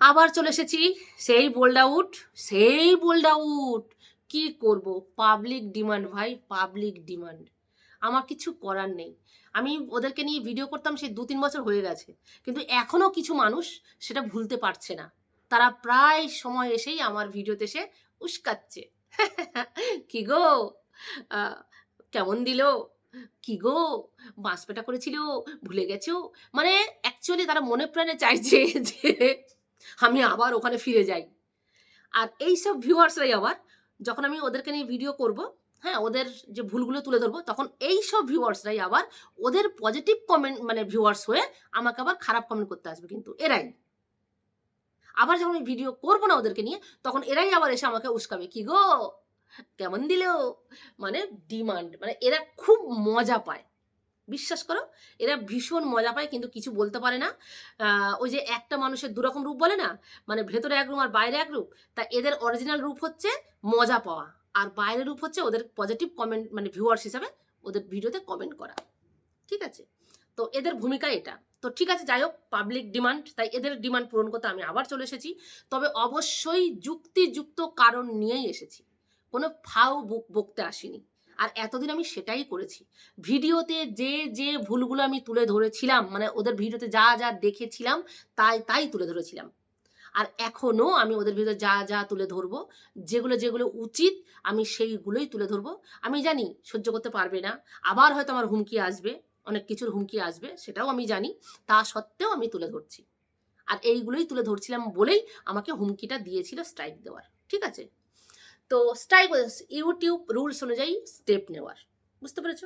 আবার চলে এসেছি। সেই বোল্ড আউট, সেই বোল্ড আউট। কি করব? পাবলিক ডিমান্ড ভাই, পাবলিক ডিমান্ড। আমার কিছু করার নেই। আমি ওদেরকে নিয়ে ভিডিও করতাম সেই দু তিন বছর হয়ে গেছে। কিন্তু এখনও কিছু মানুষ সেটা ভুলতে পারছে না। তারা প্রায় সময় এসেই আমার ভিডিওতে এসে উস্কাচ্ছে। কি গো? কেমন দিল? কি গো? বাঁশপেটা করেছিল? ভুলে গেছো? মানে অ্যাকচুয়ালি তারা মনে প্রাণে চাইছে যে আমি আবার ওখানে ফিরে যাই। আর এই সব ভিউয়ার্সরাই আবার যখন আমি ওদেরকে নিয়ে ভিডিও করব হ্যাঁ ওদের যে ভুলগুলো তুলে ধরবো, তখন এই সব ভিউয়ার্সরাই আবার ওদের পজিটিভ কমেন্ট মানে ভিউয়ার্স হয়ে আমাকে আবার খারাপ কমেন্ট করতে আসবে কিন্তু এরাই। আবার যখন আমি ভিডিও করব না ওদেরকে নিয়ে, তখন এরাই আবার এসে আমাকে উস্কাবে, কি গো? কেমন দিলেও মানে ডিমান্ড মানে এরা খুব মজা পায়। বিশ্বাস করো, এরা ভীষণ মজা পায়, কিন্তু কিছু বলতে পারে না। ওই যে একটা মানুষের দুরকম রূপ বলে না? মানে ভেতরে এক রূপ আর বাইরে এক রূপ? তা এদের অরিজিনাল রূপ হচ্ছে মজা পাওয়া। আর বাইরের রূপ হচ্ছে ওদের পজিটিভ কমেন্ট মানে ভিউয়ার্স হিসাবে ওদের ভিডিওতে কমেন্ট করা। ঠিক আছে? তো এদের ভূমিকা এটা। তো ঠিক আছে, যাই হোক পাবলিক ডিমান্ড তাই এদের ডিমান্ড পূরণ করতে আমি আবার চলে এসেছি। তবে অবশ্যই যুক্তিযুক্ত কারণ নিয়েই এসেছি। কোনো বক- বকতে আসিনি। আর এতদিন আমি সেটাই করেছি। ভিডিওতে যে যে ভুলগুলো আমি তুলে ধরেছিলাম মানে ওদের ভিডিওতে যা যা দেখেছিলাম, তাই তাই তুলে ধরেছিলাম। আর এখনও আমি ওদের ভিডিওতে যা যা তুলে ধরবো, যেগুলো যেগুলো উচিত, আমি সেইগুলোই তুলে ধরবো। আমি জানি সহ্য করতে পারবে না, আবার হয়তো আমার হুমকি আসবে, অনেক কিছুর হুমকি আসবে, সেটাও আমি জানি, তা সত্ত্বেও আমি তুলে ধরছি। আর এইগুলোই তুলে ধরছিলাম বলেই আমাকে হুমকিটা দিয়েছিল স্ট্রাইক দেওয়ার, ঠিক আছে? তো স্ট্রাইক ইউটিউব রুলস অনুযায়ী স্টেপ নেওয়ার, বুঝতে পেরেছ?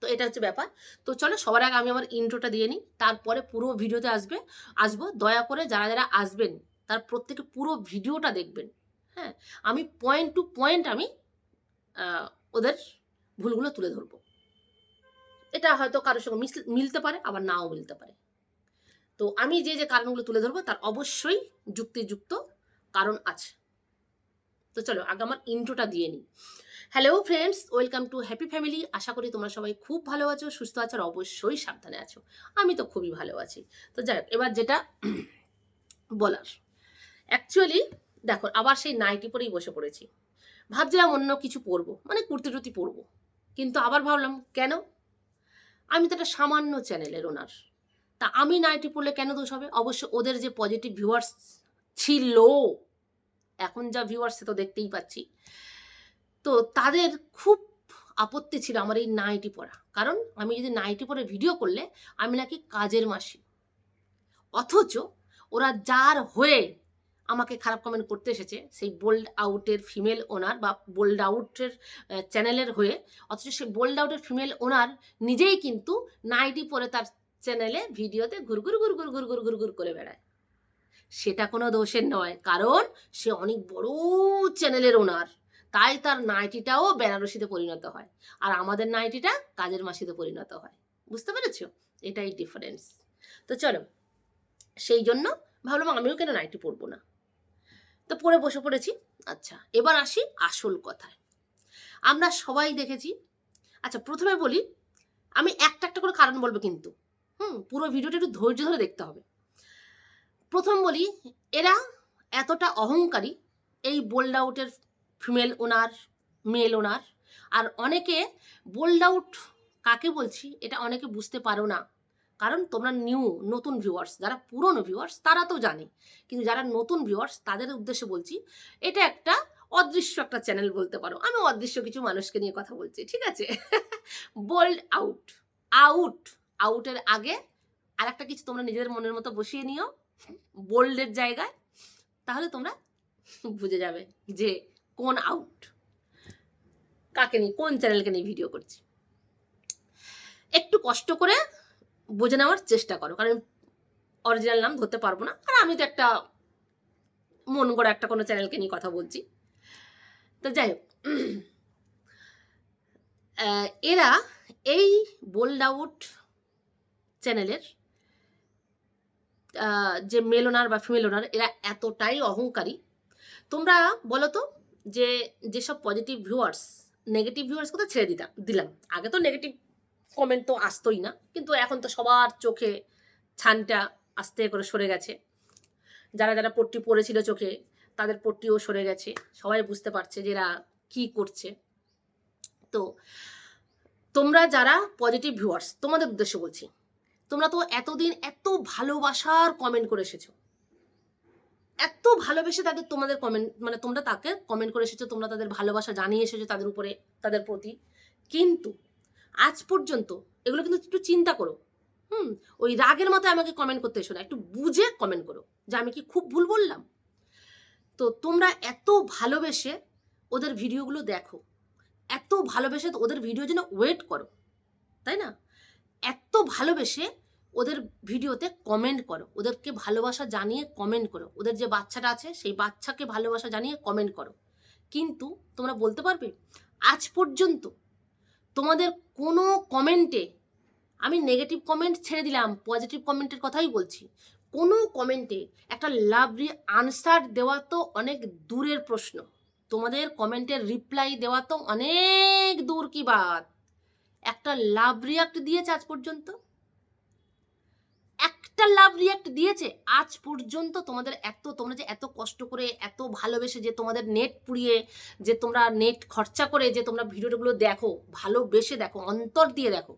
তো এটা হচ্ছে ব্যাপার। তো চলো সবার আগে আমি আমার ইন্ট্রোটা দিয়ে নিই, তারপরে পুরো ভিডিওতে আসবে, আসব। দয়া করে যারা যারা আসবেন, তার প্রত্যেকে পুরো ভিডিওটা দেখবেন হ্যাঁ? আমি পয়েন্ট টু পয়েন্ট আমি ওদের ভুলগুলো তুলে ধরবো। এটা হয়তো কারোর সঙ্গে মিলতে পারে, আবার নাও মিলতে পারে। তো আমি যে যে কারণগুলো তুলে ধরবো, তার অবশ্যই যুক্তিযুক্ত কারণ আছে। তো চলো আগে আমার ইন্ট্রোটা দিয়ে নিই। Hello friends welcome to happy family আশা করি তোমরা সবাই খুব ভালো আছো সুস্থ আছো আর অবশ্যই সাবধানে আছো। আমি তো খুবই ভালো আছি। তো যাই হোক, এবার যেটা বলার। অ্যাকচুয়ালি দেখো আবার সেই নাইটি পরেই বসে পড়েছি। ভাবছিলাম অন্য কিছু পরবো মানে কুর্তি টুর্তি পরবো। কিন্তু আবার ভাবলাম কেন? আমি তো একটা সামান্য চ্যানেলের ওনার তা আমি নাইটি পরলে কেন দোষ হবে? অবশ্য ওদের যে পজিটিভ ভিউয়ার্স ছিল এখন যা ভিউয়ার্স তো দেখতেই পাচ্ছি। তো তাদের খুব আপত্তি ছিল আমার এই নাইটি পরা। কারণ আমি যদি নাইটি পরে ভিডিও করলে আমি নাকি কাজের মাসি অথচ ওরা যার হয়ে আমাকে খারাপ কমেন্ট করতে এসেছে, সেই বোল্ড আউটের ফিমেল ওনার বা বোল্ড আউটের চ্যানেলের হয়ে, অথচ সেই বোল্ড আউটের ফিমেল ওনার নিজেই কিন্তু নাইটি পরে তার চ্যানেলে ভিডিওতে ঘুরঘুর ঘুরঘুর ঘুরঘুর ঘুরঘুর করে বেড়ায়। সেটা কোনো দোষের নয়। কারণ সে অনেক বড় চ্যানেলের ওনার। তাই তার নাইটিটাও বেনারসিতে পরিণত হয়। আর আমাদের নাইটিটা কাজের মাসিতে পরিণত হয়। বুঝতে পেরেছ? এটাই ডিফারেন্স তো চলো, সেই জন্য ভাবলাম আমিও কেন নাইটি পরবো না? তো পরে বসে পড়েছি। আচ্ছা এবার আসি আসল কথায়। আমরা সবাই দেখেছি। আচ্ছা প্রথমে বলি, আমি একটা একটা করে কারণ বলব কিন্তু। হুম, পুরো ভিডিওটা একটু ধৈর্য ধরে দেখতে হবে। প্রথম বলি, এরা এতটা অহংকারী, এই বোল্ড আউটের ফিমেল ওনার, মেল ওনার, আর অনেকে বোল্ড আউট কাকে বলছি এটা অনেকে বুঝতে পারো না। কারণ তোমরা নিউ, নতুন ভিউয়ার্স যারা পুরনো ভিউয়ার্স তারা তো জানে। কিন্তু যারা নতুন ভিউয়ার্স তাদের উদ্দেশ্যে বলছি, এটা একটা অদৃশ্য একটা চ্যানেল বলতে পারো। আমি অদৃশ্য কিছু মানুষকে নিয়ে কথা বলছি, ঠিক আছে? বোল্ড আউট আউট, আউটের আগে আর একটা কিছু তোমরা নিজেদের মনের মতো বসিয়ে নিও। বোল্ডের জায়গায়, তাহলে তোমরা বুঝে যাবে যে কোন আউট কাকে নিয়ে, কোন চ্যানেলকে নিয়ে ভিডিও করছি। একটু কষ্ট করে বুঝে নেওয়ার চেষ্টা করো, কারণ অরিজিনাল নাম ধরতে পারব না। আর আমি তো একটা মন গড়া একটা কোনো চ্যানেলকে নিয়ে কথা বলছি। তো যাই হোক এরা এই বোল্ড আউট চ্যানেলের যে মেল ওনার বা ফিমেল ওনার এরা এতটাই অহংকারী। তোমরা বলো তো যে যেসব পজিটিভ ভিউয়ার্স নেগেটিভ ভিউয়ার্স কথা ছেড়ে দিতাম, দিলাম। আগে তো নেগেটিভ কমেন্ট তো আসতোই না, কিন্তু এখন তো সবার চোখে ছানটা আস্তে করে সরে গেছে। যারা যারা পট্টি পড়েছিল চোখে, তাদের পট্টিও সরে গেছে। সবাই বুঝতে পারছে যে এরা কী করছে। তো তোমরা যারা পজিটিভ ভিউয়ার্স তোমাদের উদ্দেশ্য বলছি তোমরা তো এতদিন এত ভালোবাসার কমেন্ট করে এসেছ। এত ভালোবেসে তাদের তোমাদের কমেন্ট মানে তোমরা তাকে কমেন্ট করে এসেছ, তোমরা তাদের ভালোবাসা জানিয়ে এসেছ তাদের উপরে, তাদের প্রতি। কিন্তু আজ পর্যন্ত এগুলো কিন্তু একটু চিন্তা করো। হুম, ওই রাগের মতো আমাকে কমেন্ট করতে এসো না, একটু বুঝে কমেন্ট করো যে আমি কি খুব ভুল বললাম? তো তোমরা এত ভালোবেসে ওদের ভিডিওগুলো দেখো, এত ভালোবেসে ওদের ভিডিও জন্য ওয়েট করো, তাই না? এত ভালোবেসে ওদের ভিডিওতে কমেন্ট করো। ওদেরকে ভালোবাসা জানিয়ে কমেন্ট করো। ওদের যে বাচ্চাটা আছে, সেই বাচ্চাকে ভালোবাসা জানিয়ে কমেন্ট করো। কিন্তু তোমরা বলতে পারবে, আজ পর্যন্ত তোমাদের কোনো কমেন্টে আমি নেগেটিভ কমেন্ট ছেড়ে দিলাম পজিটিভ কমেন্টের কথাই বলছি। কোনো কমেন্টে একটা লাভলি আনসার দেওয়া তো অনেক দূরের প্রশ্ন। তোমাদের কমেন্টের রিপ্লাই দেওয়া তো অনেক দূর কি বাত। একটা লাভ রিয়াক্ট দিয়েছে আজ পর্যন্ত? একটা লাভ রিয়াক্ট দিয়েছে আজ পর্যন্ত তোমাদের এত, তোমরা যে এত কষ্ট করে, এত ভালোবেসে যে তোমাদের নেট পুড়িয়ে, যে তোমরা নেট খরচা করে, যে তোমরা ভিডিওগুলো দেখো, ভালোবেসে দেখো, অন্তর দিয়ে দেখো,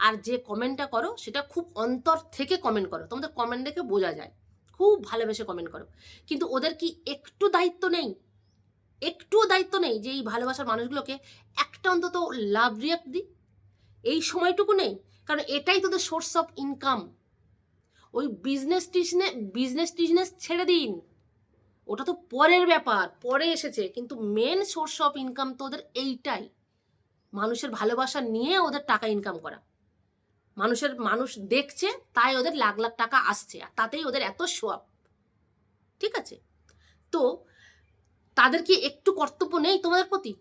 আর যে কমেন্টটা করো, সেটা খুব অন্তর থেকে কমেন্ট করো। তোমাদের কমেন্ট দেখে বোঝা যায়। খুব ভালোবেসে কমেন্ট করো। কিন্তু ওদের কি একটু দায়িত্ব নেই? একটুও দায়িত্ব নেই যে এই ভালোবাসার মানুষগুলোকে একটা অন্তত লাভ রিয়াক্ট দিই এই সময়টুকু নেই। কারণ এটাই তোদের সোর্স অফ ইনকাম ওই বিজনেস টিজনে বিজনেস টিজনেস ছেড়ে দিন। ওটা তো পরের ব্যাপার, পরে এসেছে। কিন্তু মেন সোর্স অফ ইনকাম তো ওদের এইটাই। মানুষের ভালোবাসা নিয়ে ওদের টাকা ইনকাম করা। মানুষের, মানুষ দেখছে, তাই ওদের লাখ লাখ টাকা আসছে। আর তাতেই ওদের এত সোয়াব ঠিক আছে? তো তাদের কি একটু কর্তব্য নেই তোমাদের প্রতি?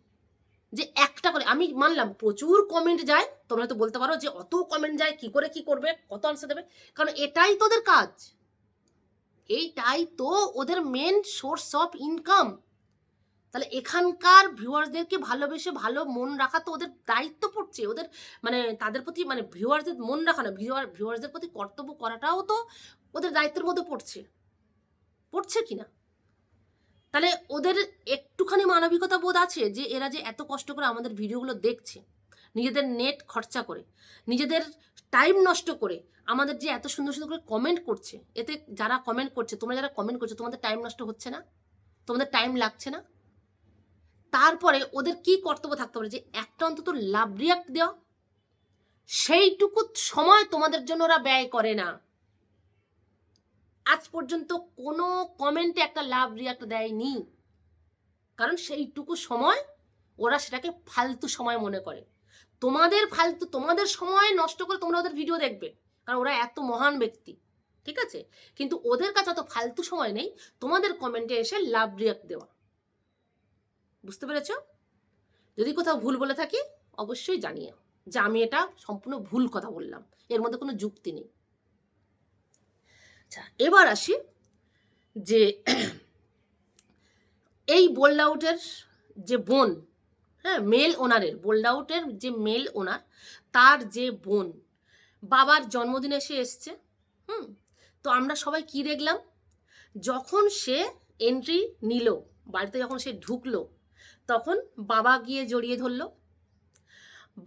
যে একটা করে, আমি মানলাম, প্রচুর কমেন্ট যায়, তোমরা তো বলতে পারো যে অত কমেন্ট যায়, কি করে কি করবে, কত আনসার দেবে, কারণ এটাই তো ওদের কাজ। এইটাই তো ওদের মেন সোর্স অফ ইনকাম তাহলে এখানকার ভিউয়ার্সদেরকে ভালোবেসে ভালো মন রাখা তো ওদের দায়িত্ব পড়ছে, ওদের মানে তাদের প্রতি মানে ভিউয়ার্সদের মন রাখা না ভিউয়ার ভিউয়ার্সদের প্রতি কর্তব্য করাটাও তো ওদের দায়িত্বের মধ্যে পড়ছে। পড়ছে কি না? তাহলে ওদের একটুখানি মানবিকতা বোধ আছে যে এরা যে এত কষ্ট করে আমাদের ভিডিওগুলো দেখছে, নিজেদের নেট খরচা করে, নিজেদের টাইম নষ্ট করে, আমাদের যে এত সুন্দর সুন্দর করে কমেন্ট করছে, এতে যারা কমেন্ট করছে, তোমরা যারা কমেন্ট করছ, তোমাদের টাইম নষ্ট হচ্ছে না? তোমাদের টাইম লাগছে না? তারপরে ওদের কি কর্তব্য থাকতে পারে? যে একটা অন্তত লাভ রিয়াক্ট দেওয়া, সেইটুকু সময় তোমাদের জন্য ওরা ব্যয় করে না। আজ পর্যন্ত কোনো কমেন্টে একটা লাভ রিয়াক্ট দেয়নি। কারণ সেইটুকু সময় ওরা সেটাকে ফালতু সময় মনে করে। তোমাদের ফালতু, তোমাদের সময় নষ্ট করে তোমরা ওদের ভিডিও দেখবে, কারণ ওরা এত মহান ব্যক্তি, ঠিক আছে? কিন্তু ওদের কাছে অত ফালতু সময় নেই, তোমাদের কমেন্টে এসে লাভ রিয়াক্ট দেওয়া। বুঝতে পেরেছ? যদি কোথাও ভুল বলে থাকি, অবশ্যই জানিও যে আমি এটা সম্পূর্ণ ভুল কথা বললাম, এর মধ্যে কোনো যুক্তি নেই। আচ্ছা এবার আসি যে এই বোল্ড আউটের যে বোন হ্যাঁ মেল ওনারের বোল্ড আউটের যে মেল ওনার তার যে বোন, বাবার জন্মদিনে সে এসছে, হুম? তো আমরা সবাই কি দেখলাম? যখন সে এন্ট্রি নিল, বাড়িতে যখন সে ঢুকলো, তখন বাবা গিয়ে জড়িয়ে ধরলো।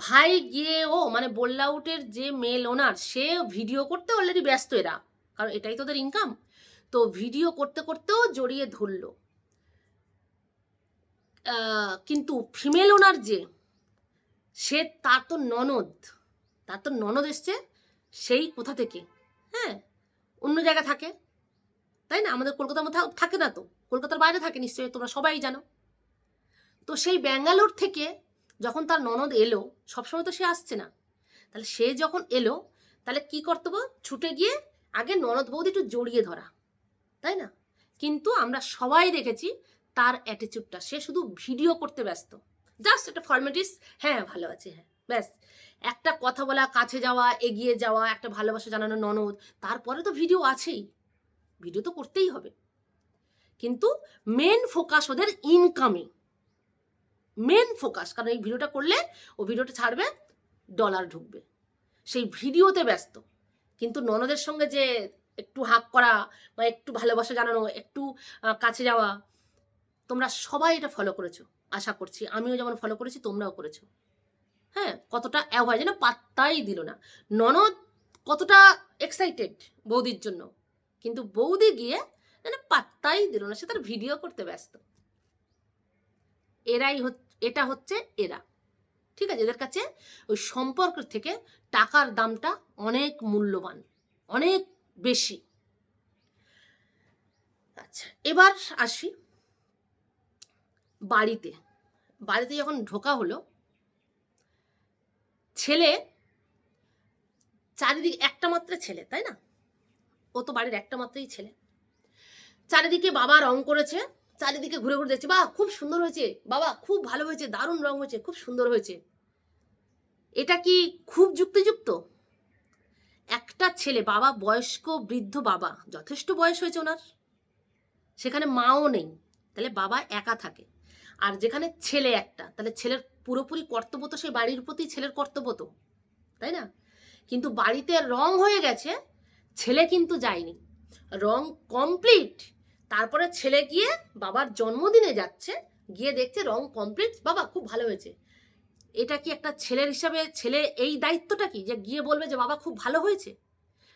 ভাই গিয়ে ও মানে বোল্ড আউটের যে মেল ওনার সে ভিডিও করতে অলরেডি ব্যস্ত এরা, কারণ এটাই তোদের ইনকাম তো ভিডিও করতে করতেও জড়িয়ে ধরলো। কিন্তু ফিমেল ওনার যে, সে তার তো ননদ, তার তো ননদ এসছে, সেই কোথা থেকে? হ্যাঁ অন্য জায়গায় থাকে। তাই না? আমাদের কলকাতার মধ্যে থাকে না তো। কলকাতার বাইরে থাকে নিশ্চয়ই, তোমরা সবাই জানো। তো সেই ব্যাঙ্গালোর থেকে যখন তার ননদ এলো, সবসময় তো সে আসছে না। তাহলে সে যখন এলো, তাহলে কি কর্তব্য? ছুটে গিয়ে আগে ননদ বৌদি একটু জড়িয়ে ধরা। তাই না? কিন্তু আমরা সবাই দেখেছি তার অ্যাটিচিউডটা সে শুধু ভিডিও করতে ব্যস্ত। জাস্ট একটা ফর্মালিটিস হ্যাঁ ভালো আছে হ্যাঁ ব্যাস। একটা কথা বলা, কাছে যাওয়া, এগিয়ে যাওয়া, একটা ভালোবাসা জানানো ননদ, তারপরে তো ভিডিও আছেই। ভিডিও তো করতেই হবে। কিন্তু মেন ফোকাস ওদের ইনকামে মেন ফোকাস কারণ এই ভিডিওটা করলে ও ভিডিওটা ছাড়বে ডলার ঢুকবে। সেই ভিডিওতে ব্যস্ত। কিন্তু ননদের সঙ্গে যে একটু হাঁক করা বা একটু ভালোবাসা জানানো, একটু কাছে যাওয়া তোমরা সবাই এটা ফলো করেছ, আশা করছি। আমিও যেমন ফলো করেছি, তোমরাও করেছ। হ্যাঁ কতটা অ্যাভয়েড যেন পাত্তাই দিল না। ননদ কতটা এক্সাইটেড বৌদির জন্য, কিন্তু বৌদি গিয়ে যেন পাত্তাই দিল না, সে তার ভিডিও করতে ব্যস্ত। এরাই এটা হচ্ছে এরা। ঠিক আছে, এদের কাছে ওই সম্পর্ক থেকে টাকার দামটা অনেক মূল্যবান, অনেক বেশি। আচ্ছা এবার আসি। বাড়িতে। বাড়িতে যখন ঢোকা হলো, ছেলে চারিদিকে একটা মাত্র ছেলে, তাই না? ও তো বাড়ির একটা মাত্রই ছেলে। চারিদিকে বাবা রং করেছে, চারিদিকে ঘুরে ঘুরে দেখছে, বাহ, খুব সুন্দর হয়েছে, বাবা, খুব ভালো হয়েছে, দারুণ রং হয়েছে, খুব সুন্দর হয়েছে। এটা কি খুব যুক্তিযুক্ত? একটা ছেলে, বাবা, বয়স্ক, বৃদ্ধ বাবা, যথেষ্ট বয়স হয়েছে ওনার। সেখানে মাও নেই, তাহলে বাবা একা থাকে। আর যেখানে ছেলে একটা, তাহলে ছেলের পুরোপুরি কর্তব্য তো সেই বাড়ির প্রতি ছেলের কর্তব্য তো, তাই না? কিন্তু বাড়িতে রং হয়ে গেছে, ছেলে কিন্তু যায়নি। রং কমপ্লিট তারপরে ছেলে গিয়ে বাবার জন্মদিনে যাচ্ছে, গিয়ে দেখছে রং কমপ্লিট বাবা খুব ভালো হয়েছে। এটা কি একটা ছেলের হিসাবে, ছেলে এই দায়িত্বটা কি? যে গিয়ে বলবে যে বাবা খুব ভালো হয়েছে?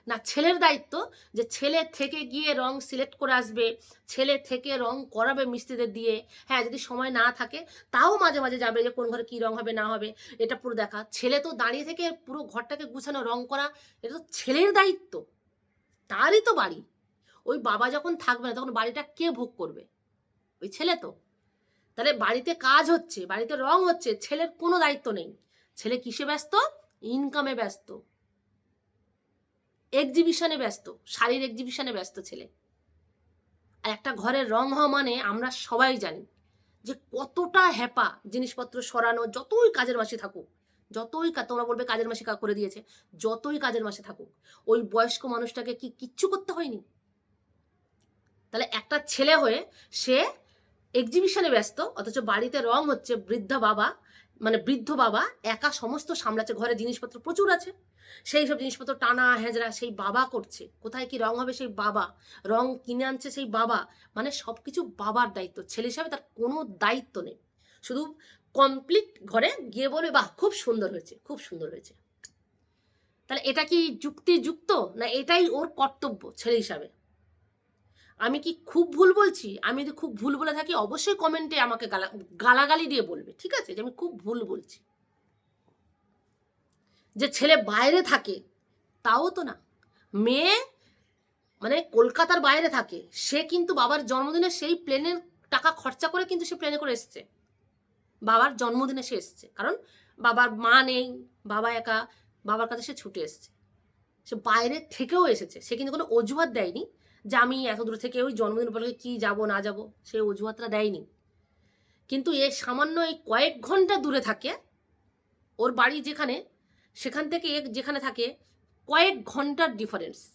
না, ছেলের দায়িত্ব যে ছেলে থেকে গিয়ে রং সিলেক্ট করে আসবে, ছেলে থেকে রং করাবে মিস্ত্রিদের দিয়ে। হ্যাঁ যদি সময় না থাকে, তাও মাঝে মাঝে যাবে যে কোন ঘরে কী রং হবে, না হবে, এটা পুরো দেখা। ছেলে তো দাঁড়িয়ে থেকে পুরো ঘরটাকে গুছানো, রং করা, এটা তো ছেলের দায়িত্ব। তারই তো বাড়ি। ওই বাবা যখন থাকবে না, তখন বাড়িটা কে ভোগ করবে? ওই ছেলে তো। তাহলে বাড়িতে কাজ হচ্ছে, বাড়িতে রং হচ্ছে, ছেলের কোনো দায়িত্ব নেই। ছেলে কিসে ব্যস্ত? ইনকামে ব্যস্ত। এক্সিবিশনে ব্যস্ত, শাড়ির এক্সিবিশনে ব্যস্ত ছেলে। আর একটা ঘরের রং হওয়া মানে আমরা সবাই জানি যে কতটা হ্যাপা জিনিসপত্র সরানো, যতই কাজের মাসে থাকুক, যতই তোমরা বলবে কাজের মাসে করে দিয়েছে, যতই কাজের মাসে থাকুক, ওই বয়স্ক মানুষটাকে কি কিচ্ছু করতে হয়নি? তাহলে একটা ছেলে হয়ে সে এক্সিবিশনে ব্যস্ত, অথচ বাড়িতে রং হচ্ছে বৃদ্ধা বাবা মানে বৃদ্ধ বাবা একা সমস্ত সামলাচ্ছে, ঘরে জিনিসপত্র প্রচুর আছে। সেই সব জিনিসপত্র টানা হেজরা সেই বাবা করছে। কোথায় কি রং হবে সেই বাবা? রং কিনে আনছে সেই বাবা? মানে সব কিছু বাবার দায়িত্ব। ছেলে হিসাবে তার কোনো দায়িত্ব নেই। শুধু কমপ্লিট ঘরে গিয়ে বলবে, বাহ, খুব সুন্দর হয়েছে, খুব সুন্দর হয়েছে। তাহলে এটা কি যুক্তিযুক্ত? না এটাই ওর কর্তব্য ছেলে হিসাবে? আমি কি খুব ভুল বলছি? আমি যদি খুব ভুল বলে থাকি, অবশ্যই কমেন্টে আমাকে গালা, গালাগালি দিয়ে বলবে, ঠিক আছে? যে আমি খুব ভুল বলছি। যে ছেলে বাইরে থাকে, তাও তো না। মেয়ে মানে কলকাতার বাইরে থাকে, সে কিন্তু বাবার জন্মদিনে সেই প্লেনের টাকা খরচা করে কিন্তু সে প্লেনে করে এসছে। বাবার জন্মদিনে সে এসছে। কারণ বাবার মা নেই, বাবা একা, বাবার কাছে সে ছুটে এসছে। সে বাইরে থেকেও এসেছে। সে কিন্তু কোনো অজুহাত দেয়নি। যে আমি এত দূর থেকে ওই জন্মদিন উপলক্ষে কি যাব, না যাব সেই অজুহাতটা দেয়নি। কিন্তু এ সামান্য এই কয়েক ঘণ্টা দূরে থাকে, ওর বাড়ি যেখানে, সেখান থেকে যেখানে থাকে, কয়েক ঘণ্টার ডিফারেন্স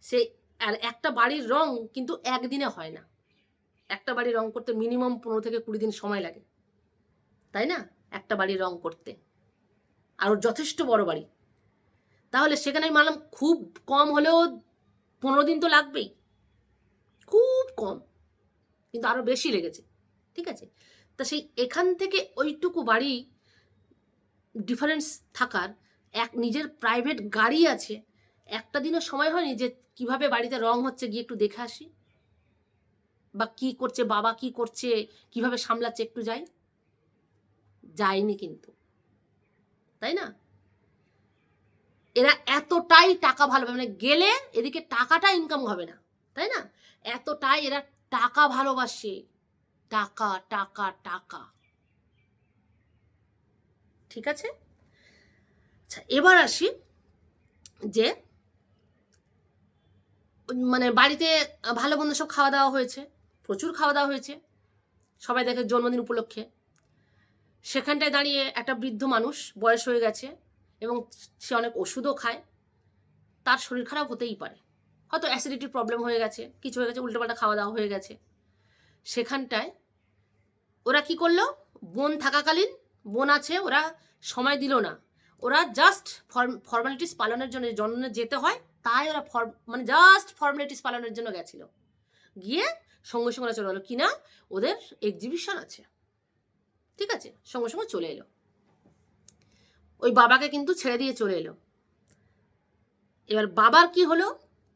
সে আর একটা বাড়ির রং কিন্তু একদিনে হয় না। একটা বাড়ি রং করতে মিনিমাম পনেরো থেকে কুড়ি দিন সময় লাগে। তাই না? একটা বাড়ির রং করতে। আর ওর যথেষ্ট বড় বাড়ি। তাহলে সেখানে আমি মানলাম খুব কম হলেও পনেরো দিন তো লাগবেই। খুব কম, কিন্তু আরও বেশি লেগেছে, ঠিক আছে? তা সেই এখান থেকে ওইটুকু বাড়ি ডিফারেন্স থাকার, এক নিজের প্রাইভেট গাড়ি আছে, একটা দিনও সময় হয়নি যে কীভাবে বাড়িতে রং হচ্ছে গিয়ে একটু দেখে আসি। বা কি করছে, বাবা কি করছে, কীভাবে সামলাচ্ছে একটু যাই। যায়নি কিন্তু, তাই না? এরা এতটাই টাকা ভালো মানে গেলে এদিকে টাকাটা ইনকাম হবে না, তাই না? এতটাই এরা টাকা ভালোবাসে। টাকা টাকা টাকা। ঠিক আছে? আচ্ছা এবার আসি যে মানে বাড়িতে ভালো মন্দ সব খাওয়া দাওয়া হয়েছে, প্রচুর খাওয়া দাওয়া হয়েছে, সবাই দেখে জন্মদিন উপলক্ষে। সেখানটায় দাঁড়িয়ে একটা বৃদ্ধ মানুষ বয়স হয়ে গেছে এবং সে অনেক ওষুধও খায়। তার শরীর খারাপ হতেই পারে। হয়তো অ্যাসিডিটির প্রবলেম হয়ে গেছে, কিছু হয়ে গেছে, উল্টোপাল্টা খাওয়া দাওয়া হয়ে গেছে। সেখানটায় ওরা কি করল? বোন থাকাকালীন, বোন আছে, ওরা সময় দিল না। ওরা জাস্ট ফর্মালিটিস পালনের জন্য জন্মদিনে যেতে হয়, তাই ওরা ফর্ম মানে জাস্ট ফর্মালিটিস পালনের জন্য গেছিল। গিয়ে সঙ্গে সঙ্গে ওরা চলে গেলো কিনা? ওদের এক্সিবিশন আছে। ঠিক আছে? সঙ্গে সঙ্গে চলে এলো। ওই বাবাকে কিন্তু ছেড়ে দিয়ে চলে এলো। এবার বাবার কি হলো?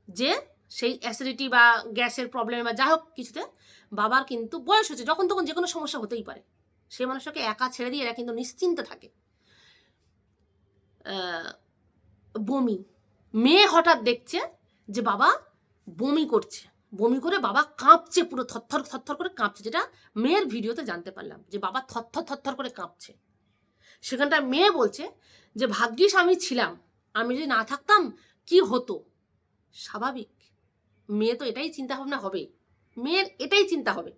যে সেই অ্যাসিডিটি বা গ্যাসের প্রবলেম বা যা হোক কিছুতে বাবার কিন্তু বয়স হচ্ছে, যখন তখন যে কোনো সমস্যা হতেই পারে। সেই মানুষটাকে একা ছেড়ে দিয়ে এরা কিন্তু নিশ্চিন্তে থাকে। বমি। মেয়ে হঠাৎ দেখছে যে বাবা বমি করছে। বমি করে বাবা কাঁপছে পুরো থরথর থরথর করে কাঁপছে। যেটা মেয়ের ভিডিওতে জানতে পারলাম যে বাবা থরথর থরথর করে কাঁপছে। সেখানটায় মেয়ে বলছে যে, ভাগ্যিস আমি ছিলাম। আমি যদি না থাকতাম, কি হতো? স্বাভাবিক। মেয়ে তো এটাই চিন্তা ভাবনা হবে। মেয়ের এটাই চিন্তা হবে।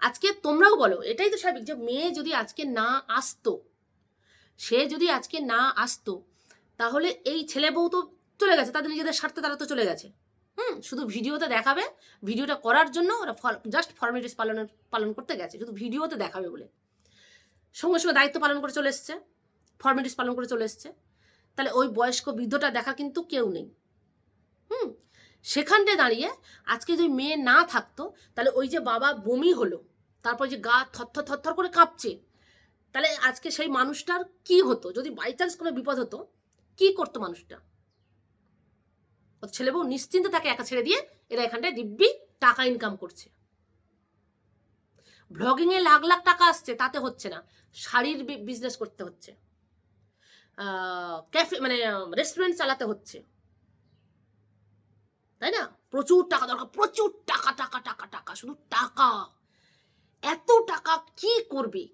আজকে তোমরাও বলো, এটাই তো স্বাভাবিক যে, মেয়ে যদি আজকে না আসতো, সে যদি আজকে না আসতো, তাহলে এই ছেলে বউ তো চলে গেছে, তাদের নিজেদের স্বার্থে তারা তো চলে গেছে। হুম, শুধু ভিডিওতে দেখাবে, ভিডিওটা করার জন্য ওরা জাস্ট ফর্মালিটিস পালন পালন করতে গেছে, শুধু ভিডিওতে দেখাবে বলে। সঙ্গে সঙ্গে দায়িত্ব পালন করে চলে এসছে ফর্মালিটিস পালন করে চলে এসছে। তাহলে ওই বয়স্ক বৃদ্ধটা দেখা কিন্তু কেউ নেই। হুম? সেখানটায় দাঁড়িয়ে আজকে যদি মেয়ে না থাকতো, তাহলে ওই যে বাবা বমি হলো, তারপর যে গা থরথর থরথর করে কাঁপছে, তাহলে আজকে সেই মানুষটার কি হতো? যদি বাই চান্স কোনো বিপদ হতো, কি করতো মানুষটা? ছেলে বউ নিশ্চিন্তে তাকে একা ছেড়ে দিয়ে এরা এখানটায় দিব্যি টাকা ইনকাম করছে। ব্লগিং এ লাখ লাখ টাকা আসছে, তাতে হচ্ছে না। শাড়ির বিজনেস করতে হচ্ছে। ক্যাফে মানে রেস্টুরেন্ট চালাতে হচ্ছে। তাই না? প্রচুর টাকা দরকার, প্রচুর টাকা টাকা টাকা টাকা, শুধু টাকা। এত টাকা কি করবে?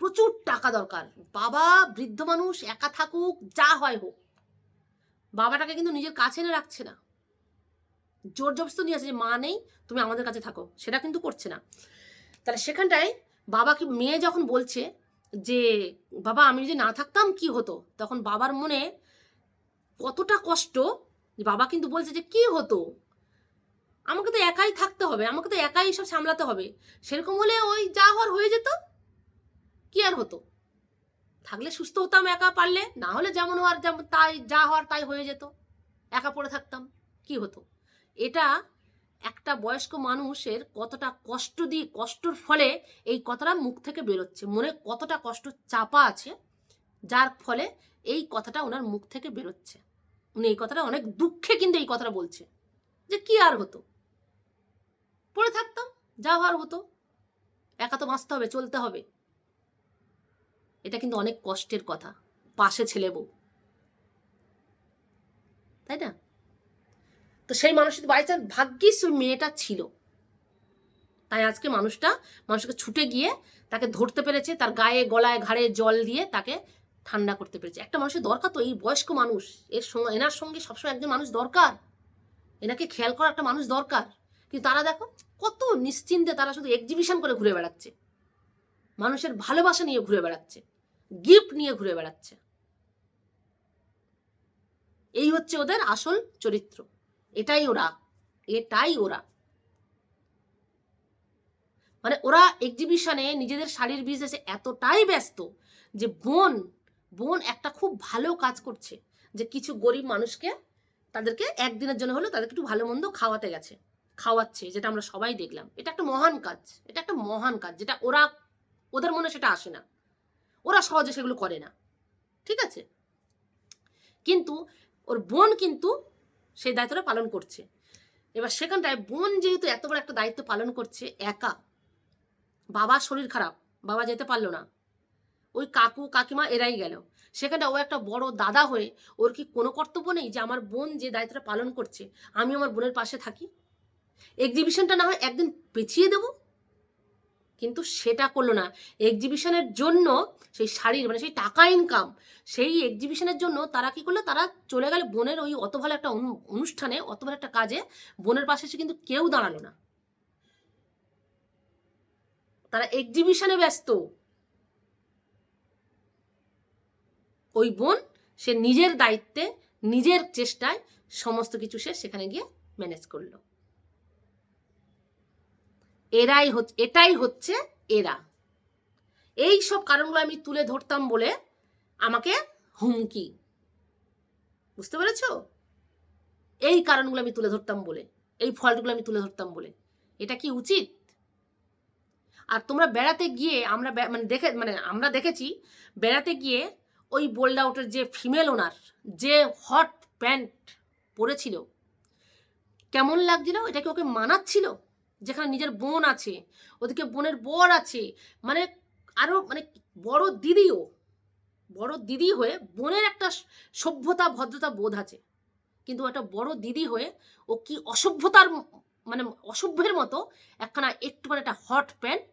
প্রচুর টাকা দরকার। বাবা বৃদ্ধ মানুষ, একা থাকুক, যা হয় হোক। বাবাটাকে কিন্তু নিজের কাছে না রাখছে না। জোর জবস্ত নিয়ে আসে যে, মা নেই, তুমি আমাদের কাছে থাকো। সেটা কিন্তু করছে না। তাহলে সেখানটায় বাবাকে, মেয়ে যখন বলছে যে, বাবা, আমি যদি না থাকতাম কি হতো? তখন বাবার মনে কতটা কষ্ট বাবা কিন্তু বলছে যে, কি হতো? আমাকে তো একাই থাকতে হবে, আমাকে তো একাই সব সামলাতে হবে। সেরকম হলে ওই যা হওয়ার হয়ে যেত, কি আর হতো? থাকলে সুস্থ হতাম একা পারলে, না হলে যেমন হওয়ার, যেমন তাই, যা হওয়ার তাই হয়ে যেত। একা পড়ে থাকতাম, কি হতো? এটা একটা বয়স্ক মানুষের কতটা কষ্ট দিয়ে, কষ্টর ফলে এই কথাটা মুখ থেকে বেরোচ্ছে। মনে কতটা কষ্ট চাপা আছে, যার ফলে এই কথাটা ওনার মুখ থেকে বেরোচ্ছে। উনি এই কথাটা অনেক দুঃখে কিন্তু এই কথাটা বলছে, যে কি আর হতো? পড়ে থাকতাম, যা হওয়ার হতো। একা তো বাঁচতে হবে, চলতে হবে। এটা কিন্তু অনেক কষ্টের কথা, পাশে ছেলে বউ। তাই না? তো সেই মানুষের বাইচান্স ভাগ্যিস ওই মেয়েটা ছিল। তাই আজকে মানুষটা মানুষকে ছুটে গিয়ে তাকে ধরতে পেরেছে, তার গায়ে, গলায়, ঘাড়ে জল দিয়ে তাকে ঠান্ডা করতে পেরেছে। একটা মানুষের দরকার তো এই বয়স্ক মানুষ। এর সঙ্গে, এনার সঙ্গে সবসময় একজন মানুষ দরকার। এনাকে খেয়াল করা একটা মানুষ দরকার। কিন্তু তারা দেখো, কত নিশ্চিন্তে তারা শুধু এক্সিবিশন করে ঘুরে বেড়াচ্ছে। মানুষের ভালোবাসা নিয়ে ঘুরে বেড়াচ্ছে। গিফট নিয়ে ঘুরে বেড়াচ্ছে। এই হচ্ছে ওদের আসল চরিত্র। এটাই ওরা এটাই ওরা। মানে ওরা এক্সিবিশনে নিজেদের শাড়ির বিজনেসে এতটাই ব্যস্ত যে বোন বোন একটা খুব ভালো কাজ করছে যে কিছু গরিব মানুষকে তাদেরকে একদিনের জন্য হলেও তাদেরকে একটু ভালো মন্দ খাওয়াতে গেছে, খাওয়াচ্ছে, যেটা আমরা সবাই দেখলাম। এটা একটা মহান কাজ, এটা একটা মহান কাজ, যেটা ওরা, ওদের মনে সেটা আসে না। ওরা সহজে সেগুলো করে না, ঠিক আছে? কিন্তু ওর বোন কিন্তু সেই দায়িত্বটা পালন করছে। এবার সেখানটায় বোন যেহেতু এত বড় একটা দায়িত্ব পালন করছে, একা। বাবার শরীর খারাপ, বাবা যেতে পারল না। ওই কাকু, কাকিমা এরাই গেল। সেখানে ও একটা বড় দাদা হয়ে ওর কি কোনো কর্তব্য নেই যে আমার বোন যে দায়িত্বটা পালন করছে, আমি আমার বোনের পাশে থাকি? এক্সিবিশনটা না হয় একদিন পেছিয়ে দেব? কিন্তু সেটা করল না। এক্সিবিশনের জন্য সেই শাড়ির মানে সেই টাকা ইনকাম সেই এক্সিবিশনের জন্য তারা কি করল? তারা চলে গেল বোনের ওই অত ভালো একটা অনু- অনুষ্ঠানে, অত ভালো একটা কাজে। বোনের পাশে এসে কিন্তু কেউ দাঁড়াল না। তারা এক্সিবিশনে ব্যস্ত। ওই বোন, সে নিজের দায়িত্বে, নিজের চেষ্টায় সমস্ত কিছু সে সেখানে গিয়ে ম্যানেজ করল। এরাই হচ্ছে এটাই হচ্ছে এরা। এই সব কারণগুলো আমি তুলে ধরতাম বলে আমাকে হুমকি। বুঝতে পেরেছ? এই কারণগুলো আমি তুলে ধরতাম বলে, এই ফল্টগুলো আমি তুলে ধরতাম বলে। এটা কি উচিত? আর তোমরা বেড়াতে গিয়ে আমরা মানে দেখে মানে আমরা দেখেছি, বেড়াতে গিয়ে ওই বোল্ড আউটের যে ফিমেল ওনার, যে হট প্যান্ট পরেছিল, কেমন লাগছিল? এটা কি ওকে মানাচ্ছিল? যেখানে নিজের বোন আছে, ওদিকে বোনের বর আছে মানে আরও মানে বড় দিদিও, বড় দিদি হয়ে বোনের একটা সভ্যতা, ভদ্রতা বোধ আছে। কিন্তু একটা বড় দিদি হয়ে ও কি অসভ্যতার মানে অসভ্যের মতো একখানা একটু মানে একটা হট প্যান্ট,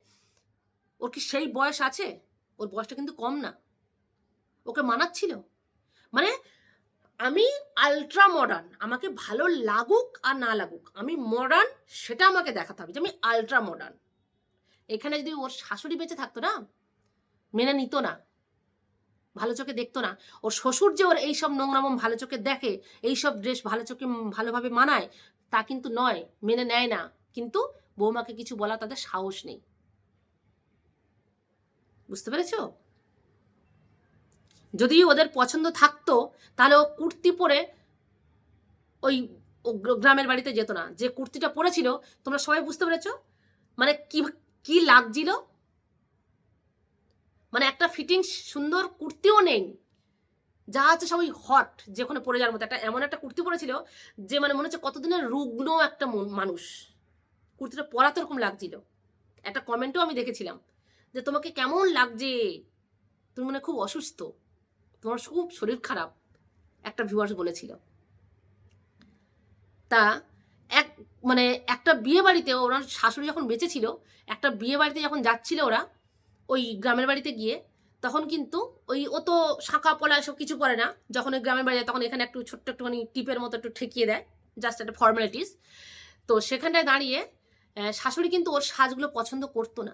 ওর কি সেই বয়স আছে? ওর বয়সটা কিন্তু কম না। ওকে মানাচ্ছিল? মানে আমি আলট্রা মডার্ন আমাকে ভালো লাগুক আর না লাগুক, আমি মডার্ন সেটা আমাকে দেখাতে হবে যে আমি আলট্রা মডার্ন এখানে যদি ওর শাশুড়ি বেঁচে থাকতো না, মেনে নিত না, ভালো চোখে দেখতো না, ওর শ্বশুর যে ওর এইসব নোংরামম ভালো চোখে দেখে, এইসব ড্রেস ভালো চোখে ভালোভাবে মানায়, তা কিন্তু নয়, মেনে নেয় না। কিন্তু বৌমাকে কিছু বলা তাদের সাহস নেই। বুঝতে পেরেছ? যদি ওদের পছন্দ থাকতো, তাহলে ও কুর্তি পরে ওই গ্রামের বাড়িতে যেত না। যে কুর্তিটা পরেছিল, তোমরা সবাই বুঝতে পেরেছ? মানে কি কি লাগছিল? মানে একটা ফিটিংস সুন্দর কুর্তিও নেই। যা আছে সবই হট যে ওখানে পরে যাওয়ার মতো। একটা এমন একটা কুর্তি পরেছিল, যে মানে মনে হচ্ছে কতদিনের রুগ্ন একটা মানুষ। কুর্তিটা পরা তো এরকম লাগছিল। একটা কমেন্টও আমি দেখেছিলাম, যে তোমাকে কেমন লাগছে? তুমি মানে খুব অসুস্থ। তোমার খুব শরীর খারাপ, একটা ভিউয়ার্স বলেছিল। তা এক মানে একটা বিয়ে বাড়িতে ওনার শাশুড়ি যখন বেঁচে ছিল, একটা বিয়ে বাড়িতে যখন যাচ্ছিল ওরা, ওই গ্রামের বাড়িতে গিয়ে, তখন কিন্তু ওই ও তো শাঁখা পলা এসব কিছু করে না, যখন ওই গ্রামের বাড়ি যায় তখন এখানে একটু ছোট্ট একটুখানি টিপের মতো একটু ঠেকিয়ে দেয় জাস্ট একটা ফর্মালিটিস তো সেখানটায় দাঁড়িয়ে শাশুড়ি কিন্তু ওর সাজগুলো পছন্দ করতো না।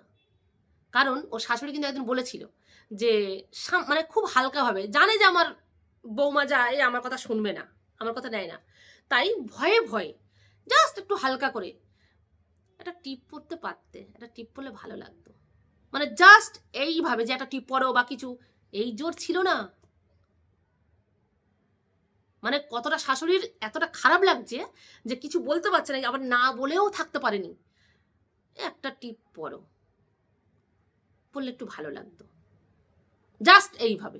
কারণ ওর শাশুড়ি কিন্তু একদিন বলেছিল যে মানে খুব হালকাভাবে জানে যে আমার বৌমা যায়, আমার কথা শুনবে না, আমার কথা নেয় না। তাই ভয়ে ভয়ে জাস্ট একটু হালকা করে একটা টিপ পরতে পারতে, একটা টিপ পরলে ভালো লাগতো। মানে জাস্ট এইভাবে যে একটা টিপ পরো বা কিছু, এই জোর ছিল না। মানে কতটা শাশুড়ির এতটা খারাপ লাগছে যে কিছু বলতে পারছে না, আবার না বলেও থাকতে পারেনি। একটা টিপ পরো পরলে একটু ভালো লাগতো। জাস্ট এইভাবে।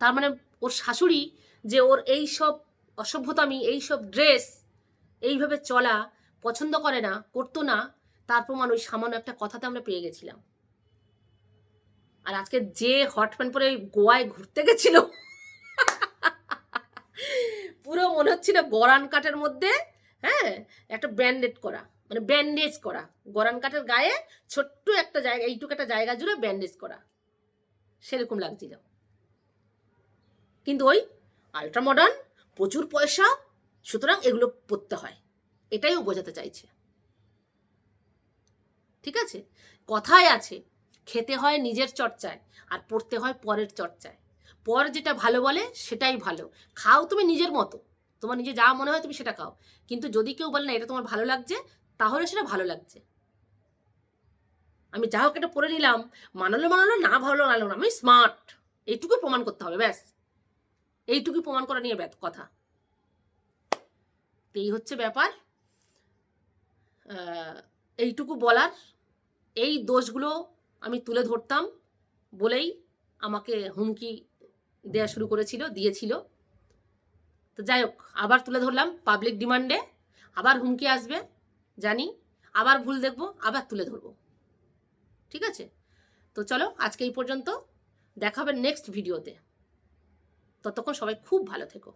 তার মানে ওর শাশুড়ি যে ওর এই সব অসভ্যতামি এই সব ড্রেস এইভাবে চলা পছন্দ করে না, করতো না, তার প্রমাণ ওই সামান্য একটা কথাতে আমরা পেয়ে গেছিলাম। আর আজকে যে হট প্যান্ট পরে গোয়ায় ঘুরতে গেছিল, পুরো মনে হচ্ছিল গরান কাঠের মধ্যে হ্যাঁ একটা ব্যান্ডেড করা মানে ব্যান্ডেজ করা। গরান কাঠের গায়ে ছোট্ট একটা জায়গা, এইটুকু একটা জায়গা জুড়ে ব্যান্ডেজ করা। সেরকম লাগছিল কিন্তু ওই আলট্রা মডার্ন প্রচুর পয়সা, সুতরাং এগুলো পড়তে হয়। এটাই ও বোঝাতে চাইছে। ঠিক আছে? কথায় আছে, খেতে হয় নিজের চর্চায়, আর পড়তে হয় পরের চর্চায়। পর যেটা ভালো বলে, সেটাই ভালো। খাও তুমি নিজের মতো। তোমার নিজে যা মনে হয় তুমি সেটা খাও। কিন্তু যদি কেউ বলে না, এটা তোমার ভালো লাগছে, তাহলে সেটা ভালো লাগছে। আমি যা হোক এটা পরে নিলাম। মানালো মানালো, না ভালো মানালো না। আমি স্মার্ট এইটুকু প্রমাণ করতে হবে, ব্যাস। এইটুকু প্রমাণ করা নিয়ে কথা। এই হচ্ছে ব্যাপার। এইটুকু বলার। এই দোষগুলো আমি তুলে ধরতাম বলেই আমাকে হুমকি দেওয়া শুরু করেছিল, দিয়েছিল। তো যাই হোক, আবার তুলে ধরলাম পাবলিক ডিমান্ডে আবার হুমকি আসবে, জানি। আবার ভুল দেখব, আবার তুলে ধরবো। ঠিক আছে? তো চলো, আজকে এই পর্যন্ত। দেখাবে নেক্সট ভিডিওতে ততক্ষণ সবাই খুব ভালো থেকো।